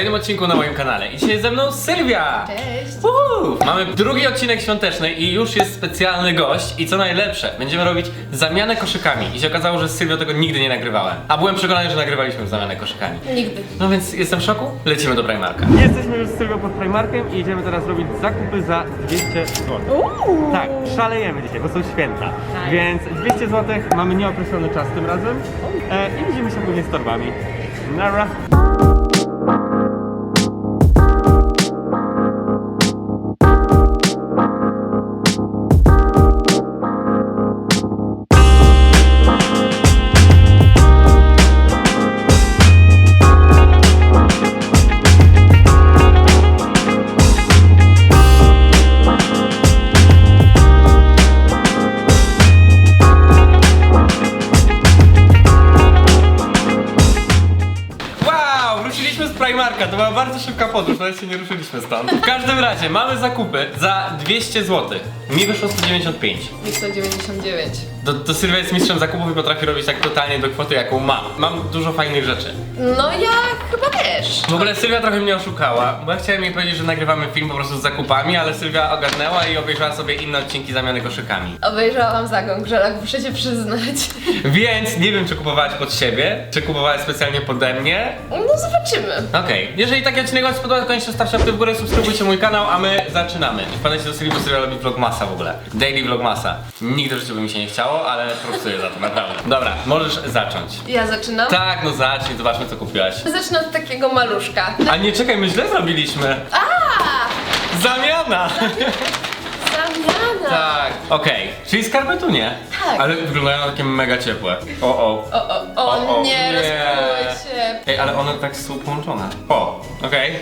kolejnym odcinku na moim kanale. I dzisiaj ze mną Sylwia! Cześć! Uhu! Mamy drugi odcinek świąteczny i już jest specjalny gość i co najlepsze, będziemy robić zamianę koszykami. I się okazało, że z Sylwią tego nigdy nie nagrywałem. A byłem przekonany, że nagrywaliśmy już zamianę koszykami. Nigdy. No więc jestem w szoku, lecimy do Primarka. Jesteśmy już z Sylwią pod Primarkiem i idziemy teraz robić zakupy za 200 zł. Tak, szalejemy dzisiaj, bo są święta. Więc 200 zł, mamy nieokreślony czas tym razem e, i widzimy się później z torbami. Nara. Była bardzo szybka podróż, nawet się nie ruszyliśmy stąd. W każdym razie, mamy zakupy za 200 zł. Mi wyszło 195. Mi 199. To, to Sylwia jest mistrzem zakupów i potrafi robić tak totalnie do kwoty, jaką ma. Mam dużo fajnych rzeczy. No ja chyba też. W ogóle Sylwia trochę mnie oszukała, bo ja chciałem jej powiedzieć, że nagrywamy film po prostu z zakupami, ale Sylwia ogarnęła i obejrzała sobie inne odcinki zamiany koszykami. Obejrzałam zagon Grzelak, muszę się przyznać. Więc nie wiem, czy kupowałaś pod siebie, czy kupowałaś specjalnie pode mnie. No zobaczymy. Okej, jeżeli taki odcinek wam się podoba, to koniecznie stawcie łapkę w górę, subskrybujcie mój kanał, a my zaczynamy. Wpadajcie do Sylwii, bo Sylwia robi vlogmasa w ogóle. Daily vlogmasa. Nigdy w życiu by mi się nie chciało, ale pracuję za to, naprawdę. Dobra, możesz zacząć. Ja zaczynam. Tak, no zacznij, zobaczmy co kupiłaś. Zacznę od takiego maluszka. A nie, czekaj, my źle zrobiliśmy. A! Zamiana! Tak, okej, czyli skarpetu nie. Tak. Ale wyglądają takie mega ciepłe. O, o. O, o, o, O, o, nie, nie. się. Ej, ale one tak są połączone. O, okej.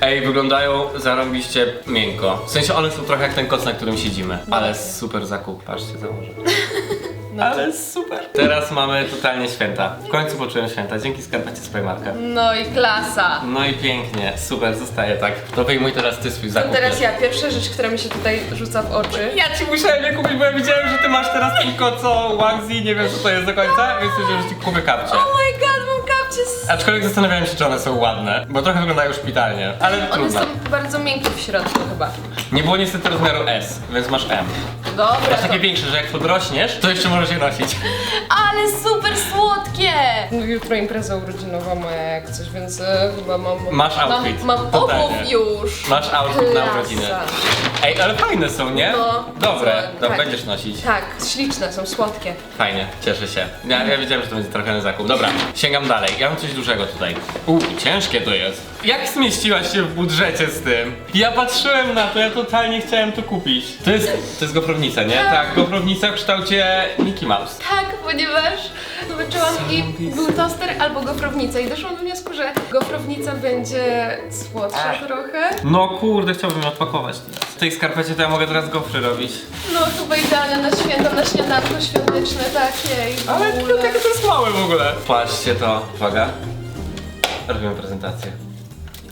Ej, wyglądają zarąbiście miękko. W sensie one są trochę jak ten koc, na którym siedzimy. Ale super zakup, patrzcie, założę. No Ale super. Teraz mamy totalnie święta. W końcu poczułem święta, dzięki skarpecie z Primarka. No i klasa. No i pięknie, super, zostaje tak. To wyjmuj teraz ty swój To zakup. teraz ja, pierwsza rzecz, która mi się tutaj rzuca w oczy. Ja ci musiałem je kupić, bo ja widziałem, że ty masz teraz tylko co Waxi, nie wiem co to jest do końca, więc że ci kupię kapcie. Oh my god, mam kapcie z... Aczkolwiek zastanawiałem się, czy one są ładne, bo trochę wyglądają szpitalnie, ale One trudno. są bardzo miękkie w środku chyba. Nie było niestety rozmiaru S, więc masz M. Dobra. Masz takie to- większe, że jak podrośniesz, to jeszcze możesz je nosić. Ale super słodkie! No jutro impreza urodzinowa moja jak coś, więc e, chyba mam... Masz outfit, Mam, mam totalnie. już. Masz outfit na Klasa. urodziny. Ej, ale fajne są, nie? No. Dobre, No, to tak. będziesz nosić. Tak, śliczne, są słodkie. Fajnie, cieszę się. Ja, ja wiedziałem, że to będzie trafiony zakup. Dobra, sięgam dalej. Ja mam coś dużego tutaj. Uuu, ciężkie to jest. Jak zmieściłaś się w budżecie z tym? Ja patrzyłem na to, ja totalnie chciałem to kupić. To jest, to jest gofrownica, nie? Tak, gofrownica w kształcie Mickey Mouse. Tak, ponieważ zobaczyłam i był toster albo gofrownica i doszłam do wniosku, że gofrownica będzie słodsza trochę. No kurde, chciałbym ją odpakować teraz. W tej skarpecie to ja mogę teraz gofry robić. No chyba idealne na święta, na śniadanko świąteczne takie i w Ale ogóle. to takie to jest małe w ogóle. Patrzcie to, uwaga. Robimy prezentację.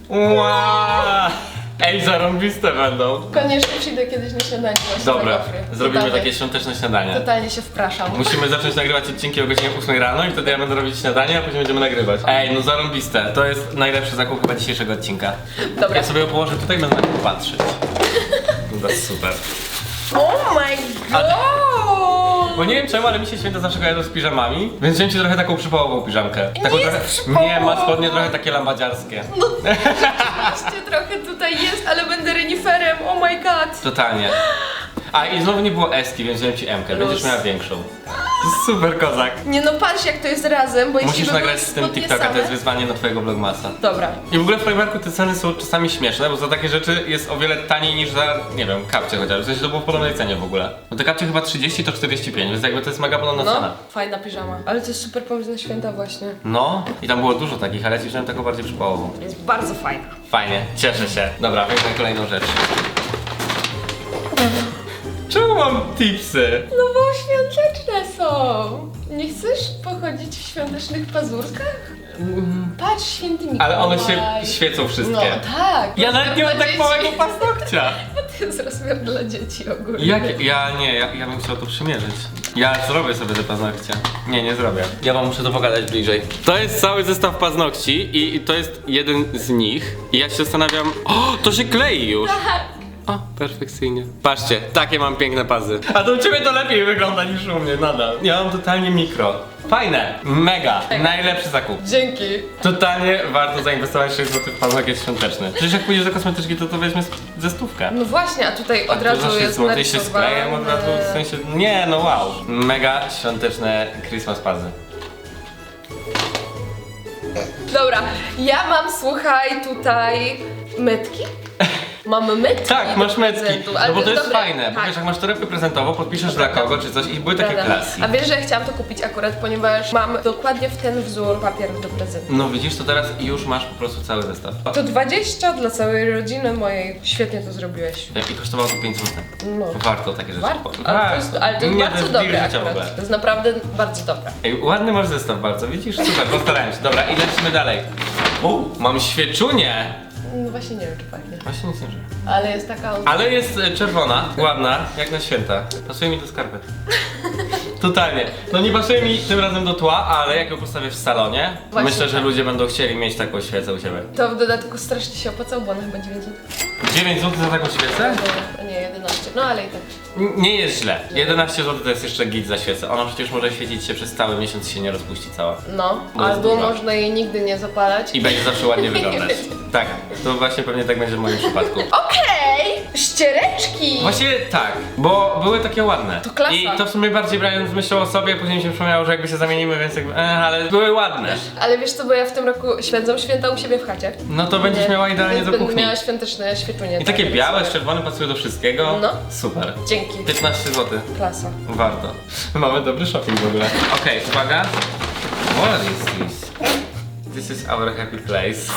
Wow! Ej, zarąbiste będą. Koniecznie przyjdę kiedyś na śniadanie właśnie Dobra, gofry. zrobimy Totalnie- takie świąteczne śniadanie. Totalnie się wpraszam. Musimy zacząć nagrywać odcinki o godzinie 8 rano i wtedy ja będę robić śniadanie, a później będziemy nagrywać. Ej, no zarąbiste. To jest najlepszy zakup chyba dzisiejszego odcinka. Dobra. Ja sobie ją położę tutaj będę na nią patrzeć. To jest super. Oh my god! Bo nie wiem czemu, ale mi się święta zawsze kojarzą z piżamami, więc wziąłem ci trochę taką przypałową piżamkę. Taką jest trochę... Nie, ma spodnie trochę takie lambadziarskie. Właśnie trochę tutaj jest, ale będę reniferem, oh my god! Totalnie. A i znowu nie było eski, więc wziąłem ci M-kę. Będziesz Luz. miała większą. Super kozak. Nie no patrz jak to jest razem, bo jeśli Musisz by nagrać z tym TikToka, to same- jest wyzwanie na twojego vlogmasa. Dobra. I w ogóle w Primarku te ceny są czasami śmieszne, bo za takie rzeczy jest o wiele taniej niż za, nie wiem, kapcie chociaż. W sensie to było w podobnej cenie w ogóle. Bo te kapcie chyba 30 to 45, więc jakby to jest mega podobna No, cena. fajna piżama. Ale to jest super pomysł na święta właśnie. No, i tam było dużo takich, ale ja ci wziąłem taką bardziej przypałową. Jest bardzo fajna. Fajnie, cieszę się. Dobra, na kolejną rzecz. Czemu mam tipsy? No bo świąteczne są. Nie chcesz pochodzić w świątecznych pazurkach? Patrz, święty Mikołaj. Ale one się świecą wszystkie. No tak. Ja nawet nie mam tak małego paznokcia. To jest rozmiar dla dzieci ogólnie. Jak? Ja nie, ja, ja bym chciał to przymierzyć. Ja zrobię sobie te paznokcie. Nie, nie zrobię. Ja wam muszę to pokazać bliżej. To jest cały zestaw paznokci i, i to jest jeden z nich. I ja się zastanawiam. O, to się klei już! O, perfekcyjnie. Patrzcie, takie mam piękne pazy. A to u ciebie to lepiej wygląda niż u mnie, nadal. Ja mam totalnie mikro. Fajne, mega, najlepszy zakup. Dzięki. Totalnie warto zainwestować 6 zł w paznokieć świąteczny. Przecież jak pójdziesz do kosmetyczki, to to weźmie ze stówkę. No właśnie, a tutaj od razu jest złoty się z klejem od razu, w sensie, nie no wow. Mega świąteczne Christmas pazy. Dobra, ja mam, słuchaj, tutaj metki. Mam metki Tak, do masz ale No bo to jest dobre. fajne, bo Tak. wiesz, jak masz torebkę prezentową, podpiszesz dla kogo czy coś i były takie Prawda. klasy. A wiesz, że ja chciałam to kupić akurat, ponieważ mam dokładnie w ten wzór papierów do prezentu. No widzisz, to teraz już masz po prostu cały zestaw. To 20 dla całej rodziny mojej. Świetnie to zrobiłeś. I kosztowało to 5 zł. No. Warto takie rzeczy. Warto, kupować. ale to jest, ale to jest Nie, bardzo deal dobre życia w ogóle. akurat. To jest naprawdę bardzo dobre. Ej, ładny masz zestaw bardzo, widzisz? Super, postarałem się. Dobra, i lecimy dalej. U, mam świeczunię. No właśnie nie wiem, czy pachnie. Właśnie nic nie czuję. Ale jest taka... Ale jest e, czerwona, ładna, jak na święta. Pasuje mi do skarpet. Totalnie. No nie pasuje mi tym razem do tła, ale jak ją postawię w salonie, Właśnie myślę, że tak. ludzie będą chcieli mieć taką świecę u siebie. To w dodatku strasznie się opłacało, bo ona chyba 9 zł. 9 zł za taką świecę? A nie, 11. No ale i tak. Nie jest źle. 11 zł to jest jeszcze git za świecę. Ona przecież może świecić się przez cały miesiąc i się nie rozpuści cała. No, Bo jest albo duża. można jej nigdy nie zapalać. I będzie zawsze ładnie wyglądać. Tak, to właśnie pewnie tak będzie w moim przypadku. Okej! Ściereczki! Właśnie tak, bo były takie ładne. To klasa. I to w sumie bardziej brając myślą o sobie, później mi się przypomniało, że jakby się zamienimy, więc jakby, e, ale były ładne. Ale wiesz co, bo ja w tym roku święcam święta u siebie w chacie. No to będziesz miała idealnie do będę kuchni. miała świąteczne świeczunie. I takie tak, białe z czerwonym pasują do wszystkiego. No. Super. Dzięki. 15 zł. Klasa. Warto. Mamy dobry shopping w ogóle. Okej, uwaga. What is this? This is our happy place.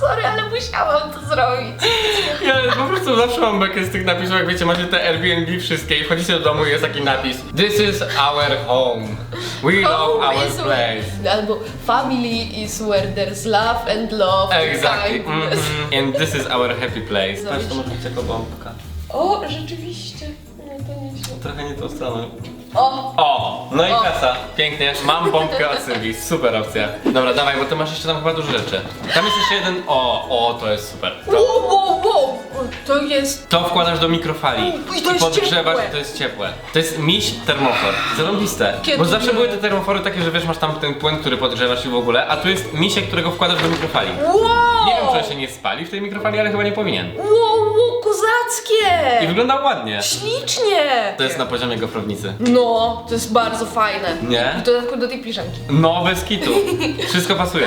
Sorry, ale musiałam to zrobić. Ja po prostu zawsze mam bekę z tych napisów, jak wiecie, macie te Airbnb wszystkie i wchodzicie do domu i jest taki napis This is our home. We love our is place. Albo family is where there's love and love Exactly. and kindness. Mhm. And this is our happy place. Zobacz. Patrz, to może być jako bombka. O, rzeczywiście. No to nieźle. Trochę nie tą stronę. O! O! No i O. klasa. Pięknie. Mam bombkę od Sylwii. Super opcja. Dobra, dawaj, bo ty masz jeszcze tam chyba dużo rzeczy. Tam jest jeszcze jeden. O, o, to jest super. To, Wow, wow, wow! To jest... to wkładasz do mikrofali. I to jest podgrzewasz ciepłe. i to jest ciepłe. To jest miś termofor. Zarąbiste. Kiedy Bo zawsze nie? były te termofory takie, że wiesz, masz tam ten płyn, który podgrzewasz i w ogóle, a tu jest misie, którego wkładasz do mikrofali. Wow! Nie wiem, czy on się nie spali w tej mikrofali, ale chyba nie powinien. Wow, wow, kozackie! I wygląda ładnie. Ślicznie! To jest na poziomie gofrownicy. No, to jest bardzo fajne. Nie? W dodatku do tej piżamki. No, bez kitu. Wszystko pasuje.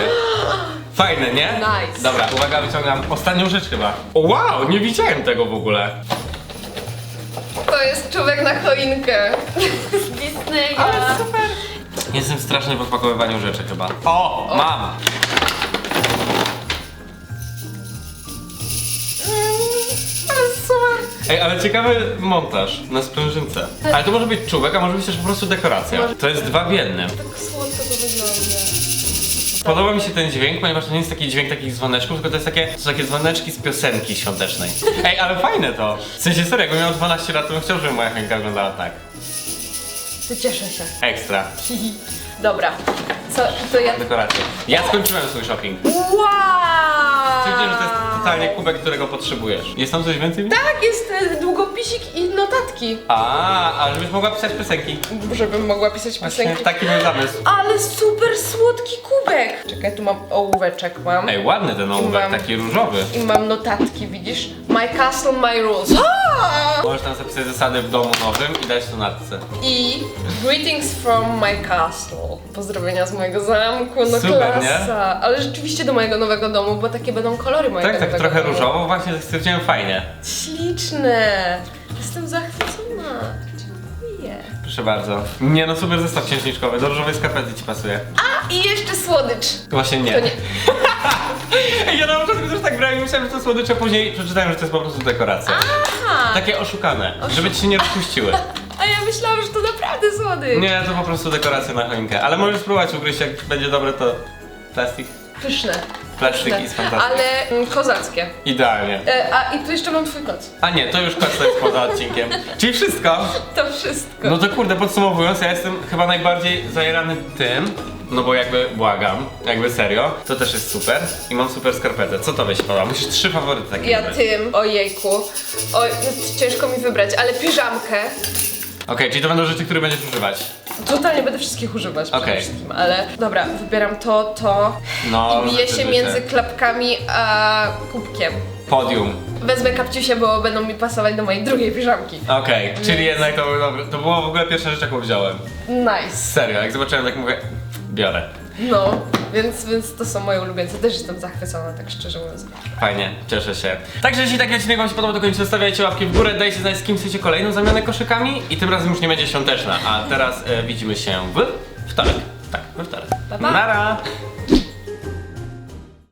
Fajne, nie? Nice. Dobra, uwaga, wyciągam ostatnią rzecz chyba. O, wow, nie widziałem tego w ogóle. To jest człowiek na choinkę. Z Disneya. Ale super. Jestem straszny w odpakowywaniu rzeczy chyba. O, mam. Ej, ale ciekawy montaż na sprężynce. Ale to może być czubek, a może być też po prostu dekoracja. To jest dwa w jednym. Tak słodko to wygląda. Podoba mi się ten dźwięk, ponieważ to nie jest taki dźwięk takich dzwoneczków, tylko to jest takie, to są takie dzwoneczki z piosenki świątecznej. Ej, ale fajne to. W sensie serio, jakbym miał 12 lat, to bym chciał, żeby moja choinka wyglądała tak. To cieszę się. Ekstra. Dobra. Co, to ja... Dekoracje. Ja skończyłem swój shopping. Wow! Stwierdziłem, że to jest totalnie kubek, którego potrzebujesz. Jest tam coś więcej? Tak, jest e, długopisik i notatki. A, a żebyś mogła pisać piosenki. Żebym mogła pisać Właśnie piosenki. taki był zamysł. Ale super słodki kubek! Czekaj, tu mam ołóweczek mam. Ej, ładny ten ołówek, Mam. taki różowy. I mam notatki, widzisz? My castle, my rules. A! Możesz tam zapisać zasady w domu nowym i dać to natce. I greetings from my castle. Pozdrowienia z mojego zamku, no Super, nie? klasa. Ale rzeczywiście do mojego nowego domu, bo takie będą kolory mojego Tak, tak trochę domu. różowo, właśnie stwierdziłem fajnie. Śliczne. Jestem zachwycona. Dziękuję. Proszę bardzo. Nie no, super zestaw księżniczkowy, do różowej skarpety ci pasuje. A i jeszcze słodycz. Właśnie nie. To nie. Ej, ja na początku też tak brałem i myślałem, że to słodycze, później przeczytałem, że to jest po prostu dekoracja. Aha. Takie oszukane, żeby ci się nie rozpuściły. Myślałam, że to naprawdę słodycz. Nie, to po prostu dekoracja na choinkę. Ale możesz spróbować ugryźć, jak będzie dobre to plastik. pyszne. Plastik jest fantastyczny. Ale mm, kozackie. Idealnie. E, a i tu jeszcze mam twój koc. A nie, to już kwestia jest poza odcinkiem. Czyli wszystko. To wszystko. No to kurde, podsumowując, ja jestem chyba najbardziej zajerany tym, no bo jakby błagam, jakby serio, to też jest super i mam super skarpetę. Co to byś podoba? Musisz trzy faworyty takie Ja wybrać. tym, ojejku. Oj, ciężko mi wybrać, ale piżamkę. Okej, czyli to będą rzeczy, które będziesz używać. Totalnie będę wszystkich używać Okej. przede wszystkim, ale dobra, wybieram to, to No, i biję się rzeczywiście. między klapkami a kubkiem. Podium. Wezmę kapciusie, bo będą mi pasować do mojej drugiej piżamki. Okej, czyli jednak to. To było w ogóle pierwsza rzecz, jaką wziąłem. Nice. Serio, jak zobaczyłem, tak mówię, biorę. No, więc, więc to są moje ulubieńce. Też jestem zachwycona, tak szczerze mówiąc. Fajnie, cieszę się. Także jeśli taki odcinek wam się podobał, to koniecznie zostawiajcie łapki w górę, dajcie znać z kim chcecie kolejną zamianę koszykami i tym razem już nie będzie świąteczna, a teraz e, widzimy się w wtorek. Tak, we wtorek. Pa, pa. Nara!